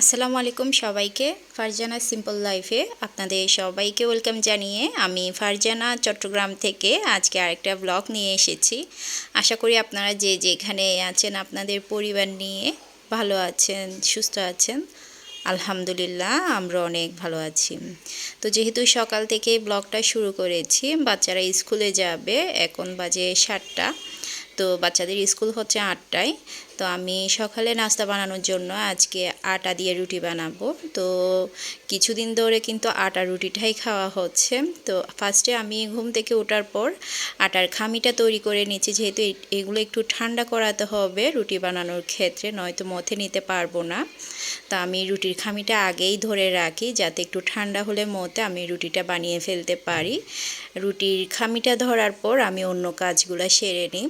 আসসালামু আলাইকুম সবাইকে। ফারজানা সিম্পল লাইফে আপনাদের সবাইকে ওয়েলকাম জানিয়ে আমি ফারজানা চট্টগ্রাম থেকে আজকে আরেকটা ব্লগ নিয়ে এসেছি। আশা করি আপনারা যে যেখানে আছেন, আপনাদের পরিবার নিয়ে ভালো আছেন, সুস্থ আছেন, আলহামদুলিল্লাহ আমরা অনেক ভালো আছি। তো যেহেতু সকাল থেকে ব্লগটা শুরু করেছি, বাচ্চারা স্কুলে যাবে, এখন বাজে সাতটা। তো বাচ্চাদের স্কুল হচ্ছে আটটায়। তো আমি সকালে নাস্তা বানানোর জন্য আজকে আটা দিয়ে রুটি বানাবো। তো কিছুদিন ধরে কিন্তু আটা রুটিটাই খাওয়া হচ্ছে। তো ফার্স্টে আমি ঘুম থেকে ওঠার পর আটার খামিটা তৈরি করে নিচ্ছি। যেহেতু এগুলো একটু ঠান্ডা করাতে হবে রুটি বানানোর ক্ষেত্রে, নয়তো মথে নিতে পারব না। তা আমি রুটির খামিটা আগেই ধরে রাখি, যাতে একটু ঠান্ডা হলে মতে আমি রুটিটা বানিয়ে ফেলতে পারি। রুটির খামিটা ধরার পর আমি অন্য কাজগুলো সেরে নিই।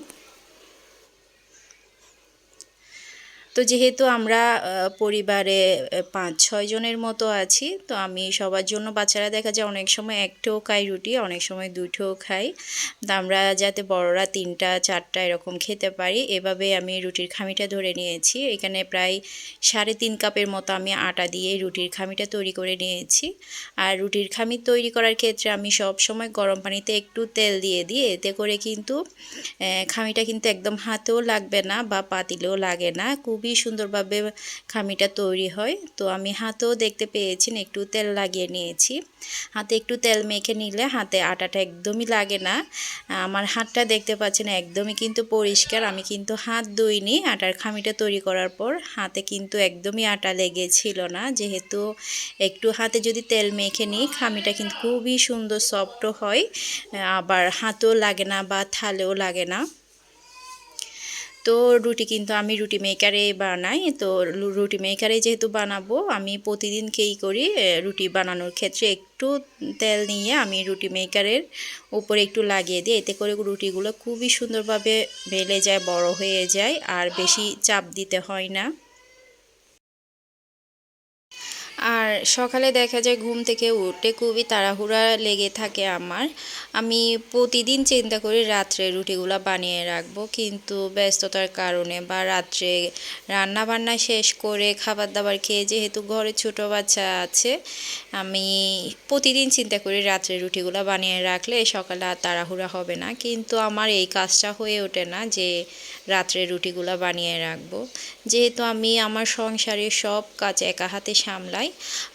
তো যেহেতু আমরা পরিবারে পাঁচ, ছয় জনের মতো আছি, তো আমি সবার জন্য বাচ্চারা দেখা যায় অনেক সময় একটাও খাই রুটি, অনেক সময় দুটোও খাই। তো আমরা যাতে বড়রা তিনটা, চারটা এরকম খেতে পারি, এভাবে আমি রুটির খামিটা ধরে নিয়েছি। এখানে প্রায় সাড়ে তিন কাপের মতো আমি আটা দিয়ে রুটির খামিটা তৈরি করে নিয়েছি। আর রুটির খামি তৈরি করার ক্ষেত্রে আমি সব সময় গরম পানিতে একটু তেল দিয়ে দিই, এতে করে কিন্তু খামিটা কিন্তু একদম হাতেও লাগবে না বা পাতিলেও লাগে না খুবই খুবই সুন্দরভাবে খামিটা তৈরি হয়। তো আমি হাতেও দেখতে পেয়েছি একটু তেল লাগিয়ে নিয়েছি। হাতে একটু তেল মেখে নিলে হাতে আটাটা একদমই লাগে না। আমার হাতটা দেখতে পাচ্ছেন, একদমই কিন্তু পরিষ্কার। আমি কিন্তু হাত ধুইনি আটার খামিটা তৈরি করার পর। হাতে কিন্তু একদমই আটা লেগেছিল না। যেহেতু একটু হাতে যদি তেল মেখে নিই, খামিটা কিন্তু খুবই সুন্দর সফট হয়। আবার হাতেও লাগে না বা থালেও লাগে না। তো রুটি কিন্তু আমি রুটি মেকারে বানাই। তো রুটি মেকারে যেহেতু বানাবো, আমি প্রতিদিন কেই করি রুটি বানানোর ক্ষেত্রে একটু তেল নিয়ে আমি রুটি মেকারের উপরে একটু লাগিয়ে দিই। এতে করে রুটিগুলো খুবই সুন্দরভাবে বেলে যায়, বড় হয়ে যায়, আর বেশি চাপ দিতে হয় না। আর সকালে দেখা যায় ঘুম থেকে উঠে খুবই তাড়াহুড়া লেগে থাকে আমার। আমি প্রতিদিন চিন্তা করি রাত্রে রুটিগুলো বানিয়ে রাখব, কিন্তু ব্যস্ততার কারণে বা রাত্রে রান্না বান্না শেষ করে খাবার দাবার খেয়ে যেহেতু ঘরে ছোট বাচ্চা আছে, আমি প্রতিদিন চিন্তা করি রাত্রে রুটিগুলো বানিয়ে রাখলে সকালে আর তাড়াহুড়া হবে না। কিন্তু আমার এই কাজটা হয়ে ওঠে না যে রাত্রে রুটিগুলো বানিয়ে রাখব। যেহেতু আমি আমার সংসারের সব কাজ একা হাতে সামলাই,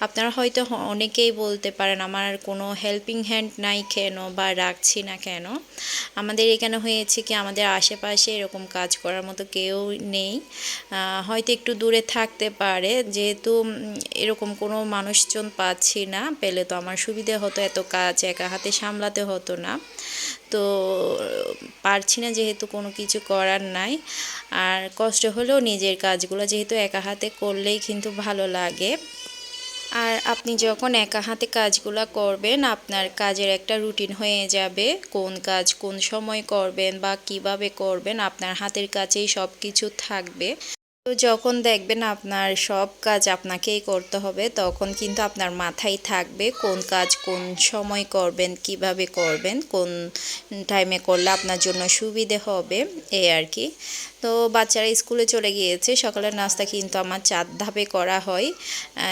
আপনারা হয়তো অনেকেই বলতে পারেন, আমার কোনো হেল্পিং হ্যান্ড নাই কেন বা রাখছি না কেন? আমাদের এখানে হয়েছে কি, আমাদের আশেপাশে এরকম কাজ করার মতো কেউ নেই। হয়তো একটু দূরে থাকতে পারে, যেহেতু এরকম কোনো মানুষজন পাচ্ছি না, পেলে তো আমার সুবিধে হতো, এত কাজ একা হাতে সামলাতে হতো না। তো, পারছি না যেহেতু কোনো কিছু করার নাই। আর কষ্ট হলেও নিজের কাজগুলো যেহেতু একা হাতে করলেই কিন্তু ভালো লাগে। আর আপনি যখন একা হাতে কাজগুলো করবেন, আপনার কাজের একটা রুটিন হয়ে যাবে। কোন কাজ কোন সময় করবেন বা কীভাবে করবেন, আপনার হাতের কাছেই সব কিছু থাকবে। তো যখন দেখবেন আপনার সব কাজ আপনাকেই করতে হবে, তখন কিন্তু আপনার মাথায় থাকবে কোন কাজ কোন সময় করবেন, কীভাবে করবেন, কোন টাইমে করলে আপনার জন্য সুবিধে হবে এই আর কি। তো বাচ্চারা স্কুলে চলে গিয়েছে, সকালের নাস্তা কিন্তু আমার চার ধাপে করা হয়।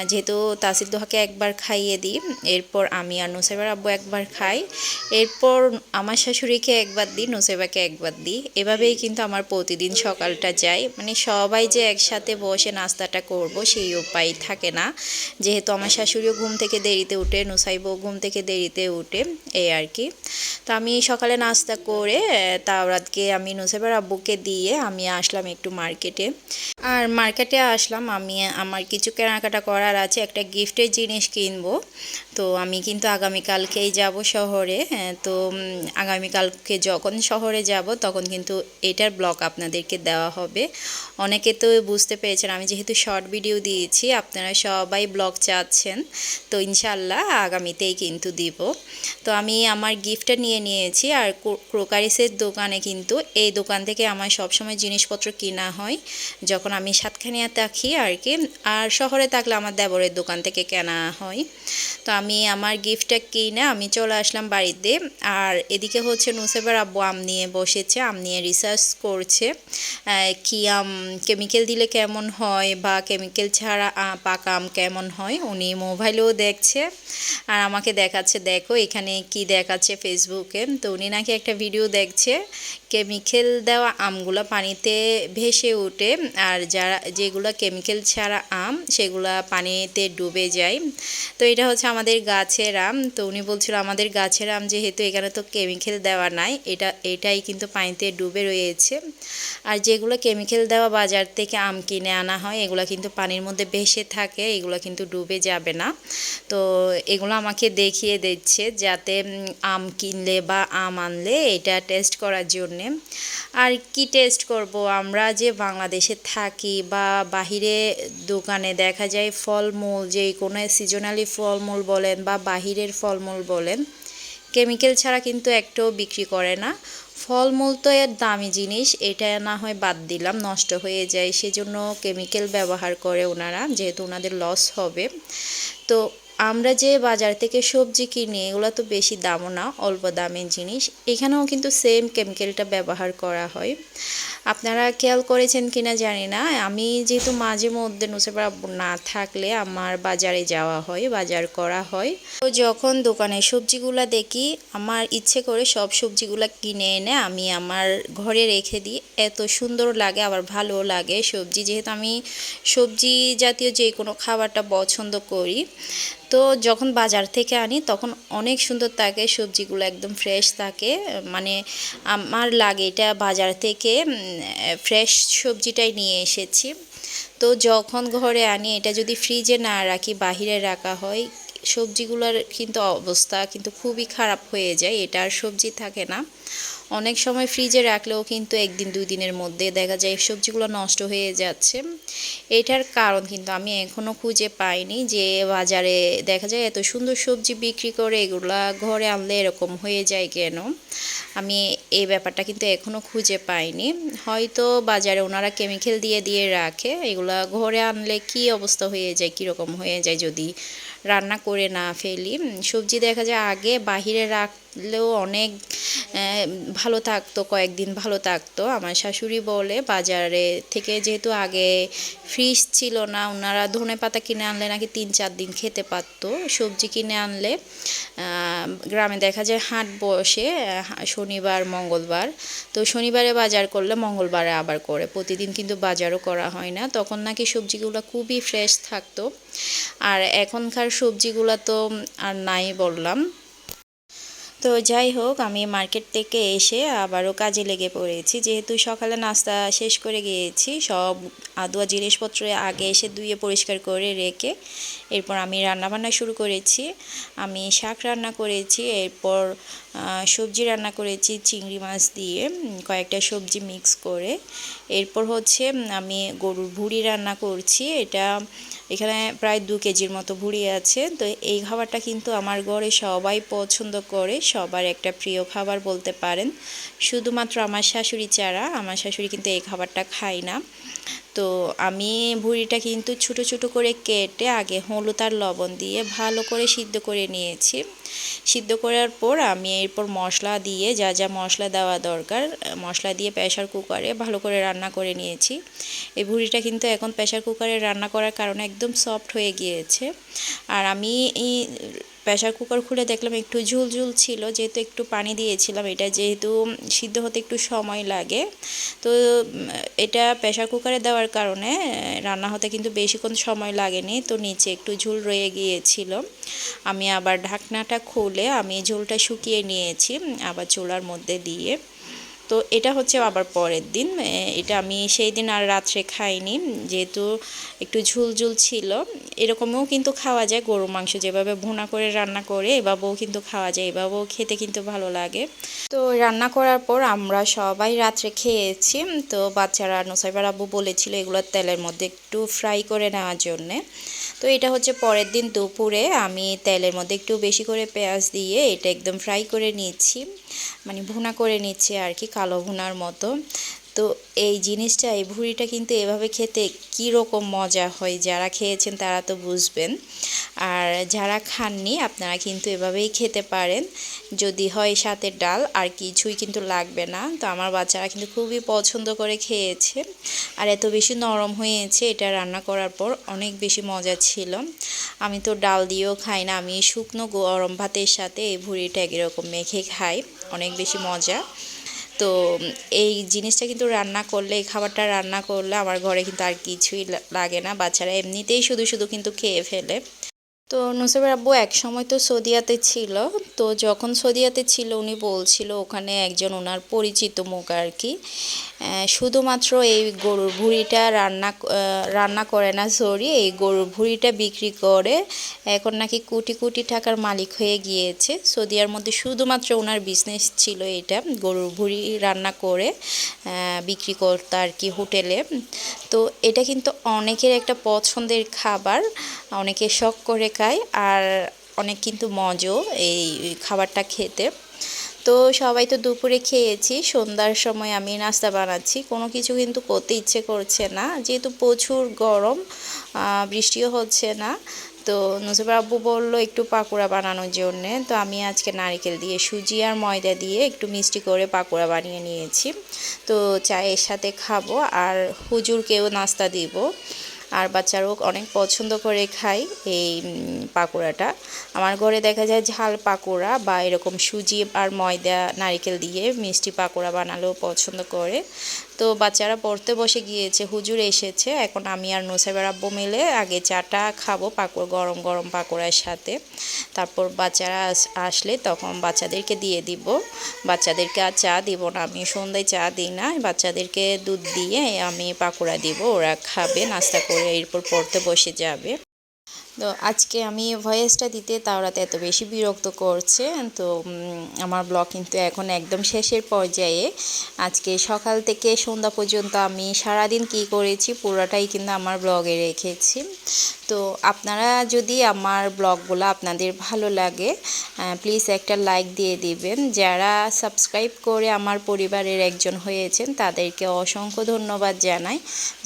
যেহেতু তাসির দোহাকে একবার খাইয়ে দিই, এরপর আমি আর নুসেবার আব্বু একবার খাই, এরপর আমার শাশুড়িকে একবার দিই, নুসেবাকে একবার দিই। এভাবেই কিন্তু আমার প্রতিদিন সকালটা যায়। মানে সবাই যে একসাথে বসে নাস্তাটা করব, সেই উপায় থাকে না। যেহেতু আমার শাশুড়িও ঘুম থেকে দেরিতে উঠে, নুসাইবও ঘুম থেকে দেরিতে উঠে, এই আর কি। তো আমি সকালে নাস্তা করে তাওরাতকে আমি নুসাইবার আব্বুকে দিয়ে আমি আমি আসলাম একটু মার্কেটে। আর মার্কেটে আসলাম, আমি আমার কিছু কেনাকাটা করার আছে, একটা গিফটের জিনিস কিনবো। তো আমি কিন্তু আগামীকালকেই যাব শহরে তো আগামীকালকে যখন শহরে যাব তখন কিন্তু এটার ব্লগ আপনাদেরকে দেওয়া হবে। অনেকে তো বুঝতে পেরেছেন আমি যেহেতু শর্ট ভিডিও দিয়েছি, আপনারা সবাই ব্লগ চাচ্ছেন, তো ইনশাল্লাহ আগামীতেই কিন্তু দিব। তো আমি আমার গিফটটা নিয়ে নিয়েছি আর ক্রোকারিসের দোকানে কিন্তু এই দোকান থেকে আমার সবসময় জিনিসপত্র কিনা হয়, যখন আমি সাতখানিয়া থাকি আর কি, আর শহরে থাকলে আমার দেবরের দোকান থেকে কেনা হয়। তো আমি আমার গিফটটা কিনে আমি চলে আসলাম বাড়িতে। আর এদিকে হচ্ছে নুসেবার আব্বু আম নিয়ে বসেছে, আম নিয়ে রিসার্চ করছে কি আম কেমিক্যাল দিলে কেমন হয় বা কেমিক্যাল ছাড়া পাকা আম কেমন হয় উনি মোবাইলেও দেখছে আর আমাকে দেখাচ্ছে, দেখো এখানে কি দেখাচ্ছে ফেসবুকে তো উনি নাকি একটা ভিডিও দেখছে কেমিক্যাল দেওয়া আমগুলো পানিতে ভেসে ওঠে আর যারা, যেগুলো কেমিক্যাল ছাড়া আম, সেগুলা পানিতে ডুবে যায়। তো এটা হচ্ছে আমাদের গাছের আম, তো উনি বলছিল, আমাদের গাছের আম যেহেতু এখানে তো কেমিক্যাল দেওয়া নাই, এটা, এটাই কিন্তু পানিতে ডুবে রয়েছে। আর যেগুলো কেমিক্যাল দেওয়া বাজার থেকে আম কিনে আনা হয়, এগুলো কিন্তু পানির মধ্যে ভেসে থাকে, এগুলো কিন্তু ডুবে যাবে না। তো এগুলো আমাকে দেখিয়ে দিচ্ছে, যাতে আম কিনলে বা আম আনলে এটা টেস্ট করার জন্যে। আর কি টেস্ট করব? আমরা যে বাংলাদেশে থাকি বা বাহিরে দোকানে দেখা যায়, ফলমূল যে কোনো সিজনালি ফলমূল বলেন বা বাহিরের ফলমূল বলেন, কেমিক্যাল ছাড়া কিন্তু একটাও বিক্রি করে না। ফলমূল তো এর দামি জিনিস, এটা না হয় বাদ দিলাম, নষ্ট হয়ে যায়। সেজন্য কেমিক্যাল ব্যবহার করে ওনারা, যেহেতু ওনাদের লস হবে। তো আমরা যে বাজার থেকে সবজি কিনি, এগুলো তো বেশি দামও না, অল্প দামের জিনিস। এখানেও কিন্তু সেম কেমিক্যালটা ব্যবহার করা হয়। আপনারা খেয়াল করেছেন কিনা জানি না। আমি যেহেতু মাঝে মধ্যে আব্বু না থাকলে আমার বাজারে যাওয়া হয়, বাজার করা হয়। তো যখন দোকানে সবজিগুলা দেখি, আমার ইচ্ছে করে সব সবজিগুলা কিনে এনে আমি আমার ঘরে রেখে দিই। এত সুন্দর লাগে, আবার ভালো লাগে। সবজি, যেহেতু আমি সবজি জাতীয় যে কোনো খাবারটা পছন্দ করি তো যখন বাজার থেকে আনি, তখন অনেক সুন্দর থাকে, সবজিগুলো একদম ফ্রেশ থাকে। মানে আমার লাগে এটা বাজার থেকে ফ্রেশ সবজিটাই নিয়ে এসেছি। তো যখন ঘরে আনি, এটা যদি ফ্রিজে না রাখি, বাহিরে রাখা হয়, সবজিগুলোর কিন্তু অবস্থা কিন্তু খুবই খারাপ হয়ে যায়, এটা আর সবজি থাকে না। অনেক সময় ফ্রিজে রাখলেও কিন্তু একদিন, দুই দিনের মধ্যে দেখা যায় সবজিগুলো নষ্ট হয়ে যাচ্ছে। এটার কারণ কিন্তু আমি এখনও খুঁজে পাইনি যে বাজারে দেখা যায় এত সুন্দর সবজি বিক্রি করে এগুলা ঘরে আনলে এরকম হয়ে যায় কেন? আমি এই ব্যাপারটা কিন্তু এখনও খুঁজে পাইনি। হয়তো বাজারে ওনারা কেমিক্যাল দিয়ে দিয়ে রাখে, এগুলা ঘরে আনলে কি অবস্থা হয়ে যায়, কীরকম হয়ে যায় যদি রান্না করে না ফেলি? সবজি দেখা যায় আগে বাহিরে রাখলেও অনেক ভালো থাকতো, কয়েকদিন ভালো থাকতো। আমার শাশুড়ি বলে, বাজারে থেকে যেহেতু আগে ফ্রিজ ছিল না ওনারা ধনে পাতা কিনে আনলে নাকি তিন চার দিন খেতে পারতো। সবজি কিনে আনলে গ্রামে দেখা যায় হাট বসে শনিবার, মঙ্গলবার। তো শনিবারে বাজার করলে মঙ্গলবারে আবার করে। প্রতিদিন কিন্তু বাজারও করা হয় না। তখন নাকি সবজিগুলো খুবই ফ্রেশ থাকতো। আর এখনকার সবজিগুলো তো আর নাই বললাম। তো যাই হোক, আমি মার্কেট থেকে এসে আবারও কাজে লেগে পড়েছি। যেহেতু সকালে নাস্তা শেষ করে গিয়েছি, সব আদুয়া জিনিসপত্র আগে এসে ধুয়ে পরিষ্কার করে রেখে এরপর আমি রান্নাবান্না শুরু করেছি। আমি শাক রান্না করেছি, এরপর সবজি রান্না করেছি চিংড়ি মাছ দিয়ে কয়েকটা সবজি মিক্স করে। এরপর হচ্ছে আমি গরুর ভুড়ি রান্না করছি। এটা এখানে প্রায় দু কেজির মতো ভুড়ি আছে। তো এই খাবারটা কিন্তু আমার ঘরে সবাই পছন্দ করে সবার একটা প্রিয় খাবার বলতে পারেন। শুধুমাত্র আমার শাশুড়ি ছাড়া, আমার শাশুড়ি কিন্তু এই খাবারটা খায় না। তো আমি ভুড়িটা কিন্তু ছোট ছোট করে কেটে আগে হলুদ আর লবণ দিয়ে ভালো করে সিদ্ধ করে নিয়েছি। সিদ্ধ করার পর আমি এরপর মশলা দিয়ে যা যা মশলা দেওয়া দরকার, মশলা দিয়ে প্রেশার কুকারে ভালো করে রান্না করে নিয়েছি। এই ভুড়িটা কিন্তু এখন প্রেশার কুকারে রান্না করার কারণে একদম সফট হয়ে গিয়েছে। আর আমি প্রেশার কুকার খুলে দেখলাম একটু ঝুল ঝুল ছিল, যেহেতু একটু পানি দিয়েছিলাম, এটা যেহেতু সিদ্ধ হতে একটু সময় লাগে। তো, এটা প্রেশার কুকারে দেওয়ার কারণে রান্না হতে কিন্তু বেশিক্ষণ সময় লাগেনি, তো নিচে একটু ঝুল রয়ে গিয়েছিল। আমি আবার ঢাকনাটা খুলে আমি ঝোলটা শুকিয়ে নিয়েছি, আবার চুলার মধ্যে দিয়ে। তো এটা হচ্ছে আবার পরের দিন এটা আমি সেই দিন আর রাত্রে খাইনি, যেহেতু একটু ঝুল ঝুল ছিল। এরকমও কিন্তু খাওয়া যায় গরু মাংস যেভাবে ভুনা করে রান্না করে, এভাবেও কিন্তু খাওয়া যায়, এভাবেও খেতে কিন্তু ভালো লাগে। তো রান্না করার পর আমরা সবাই রাত্রে খেয়েছি, তো বাচ্চারা নোসাইবার আব্বু বলেছিল এগুলো তেলের মধ্যে একটু ফ্রাই করে নেওয়ার জন্যে। তো এটা হচ্ছে পরের দিন দুপুরে আমি তেলের মধ্যে একটু বেশি করে পেঁয়াজ দিয়ে এটা একদম ফ্রাই করে নিচ্ছি। মানে ভুনা করে নিচ্ছি আর কি, কালো ভুনার মতো। তো এই জিনিসটা, এই ভুড়িটা কিন্তু এভাবে খেতে কী রকম মজা হয় যারা খেয়েছেন তারা তো বুঝবেন। আর যারা খাননি, আপনারা কিন্তু এভাবেই খেতে পারেন। যদি হয় সাথে ডাল, আর কিছুই কিন্তু লাগবে না। তো আমার বাচ্চারা কিন্তু খুবই পছন্দ করে খেয়েছে। আর এত বেশি নরম হয়েছে, এটা রান্না করার পর অনেক বেশি মজা ছিল। আমি তো ডাল দিয়েও খাই না, আমি শুকনো গরম ভাতের সাথে এই ভুড়িটা এরকম মেখে খাই, অনেক বেশি মজা। তো এই জিনিসটা কিন্তু রান্না করলে, এই খাবারটা রান্না করলে আমার ঘরে কিন্তু আর কিছুই লাগে না। বাচ্চারা এমনিতেই শুধু শুধু কিন্তু খেয়ে ফেলে। তো নুসেবের আব্বু এক সময় তো সৌদিয়াতে ছিল, তো যখন সৌদিয়াতে ছিল উনি বলছিল ওখানে একজন ওনার পরিচিত মুখ আর কি শুধুমাত্র এই গরুর ভুঁড়িটা রান্না রান্না করে না সরি এই গরুর ভুঁড়িটা বিক্রি করে এখন নাকি কোটি কোটি টাকার মালিক হয়ে গিয়েছে। সৌদিয়ার মধ্যে শুধুমাত্র ওনার বিজনেস ছিল এটা, গরুর ভুঁড়ি রান্না করে বিক্রি করতো আর কি হোটেলে। তো এটা কিন্তু অনেকের একটা পছন্দের খাবার, অনেকে শখ করে খায় আর অনেক কিন্তু মজো এই খাবারটা খেতে। তো সবাই তো দুপুরে খেয়েছি, সন্ধ্যার সময় আমি নাস্তা বানাচ্ছি। কোনো কিছু কিন্তু করতে ইচ্ছে করছে না, যেহেতু প্রচুর গরম বৃষ্টিও হচ্ছে না। তো নুসিবা আব্বু বলল একটু পাকোড়া বানানোর জন্যে। তো আমি আজকে নারিকেল দিয়ে, সুজি আর ময়দা দিয়ে একটু মিষ্টি করে পাকোড়া বানিয়ে নিয়েছি। তো চায়ের সাথে খাব আর হুজুরকেও নাস্তা দিব। আর বাচ্চারাও অনেক পছন্দ করে খায় এই পাকোড়াটা। আমার ঘরে দেখা যায় ঝাল পাকোড়া বা এরকম সুজি আর ময়দা, নারিকেল দিয়ে মিষ্টি পাকোড়া বানালেও পছন্দ করে। তো বাচ্চারা পড়তে বসে গিয়েছে, হুজুর এসেছে। এখন আমি আর নোসাইবার আব্বু মিলে আগে চাটা খাব, পাকড়, গরম গরম পাকোড়ার সাথে। তারপর বাচ্চারা আসলে তখন বাচ্চাদেরকে দিয়ে দিব। বাচ্চাদেরকে আর চা দিব না, আমি সন্ধ্যায় চা দিই না। বাচ্চাদেরকে দুধ দিয়ে আমি পাকোড়া দিব, ওরা খাবে, নাস্তা করে এরপর পড়তে বসে যাবে। তো আজকে আমি ভয়েসটা দিতে তাওরাতে এত বেশি বিরক্ত করছে, তো আমার ব্লগ কিন্তু এখন একদম শেষের পর্যায়ে। আজকে সকাল থেকে সন্ধ্যা পর্যন্ত আমি সারাদিন কি করেছি পুরোটাই কিন্তু আমার ব্লগে রেখেছি। তো আপনারা যদি আমার ব্লগগুলো আপনাদের ভালো লাগে প্লিজ একটা লাইক দিয়ে দিবেন। যারা সাবস্ক্রাইব করে আমার পরিবারের একজন হয়েছেন, তাদেরকে অসংখ্য ধন্যবাদ জানাই।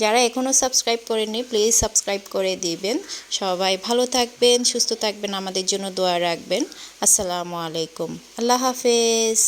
যারা এখনও সাবস্ক্রাইব করেনি প্লিজ সাবস্ক্রাইব করে দিবেন। সবাই ভালো থাকবেন সুস্থ থাকবেন আমাদের জন্য দোয়া রাখবেন। আসসালামু আলাইকুম। আল্লাহ হাফেজ।